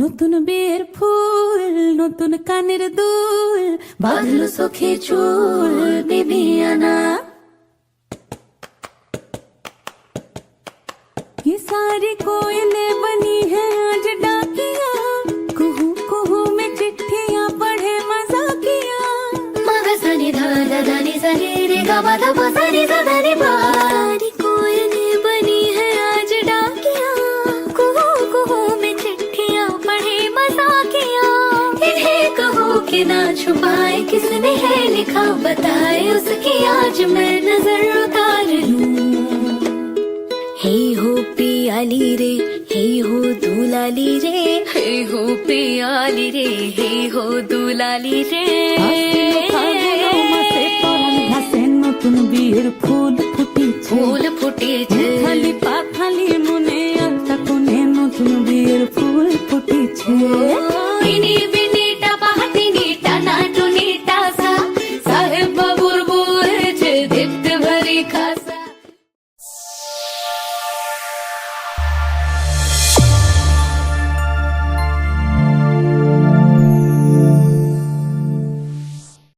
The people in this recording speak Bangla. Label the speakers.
Speaker 1: নতুন বিয়ের ফুল, নতুন কানের দুল, বাঁধলো সখী চুল বিবিয়ানা ये सारी कोयले बनी है आज डाकिया कुहू कुहू में चिट्ठिया पढ़े मज़ा किया मगर सनी धा धा सनी रे गा धा
Speaker 2: सनी धा कि ना छुपाए किसने है लिखा बताए उसकी आज मैं नजर उतार लूं हे हो पियाली रे हे हो दुलाली रे हे हो पियाली रे हे हो दुलाली रे
Speaker 1: ফাগুনো মাসে পরাণ ঘাসে নতুন বিয়ের ফুল ফুটিছে
Speaker 2: ফুল ফুটেছে
Speaker 1: খালি পাখালি মনে আলতা কোণে নতুন বিয়ের ফুল ফুটিছে
Speaker 2: ইনি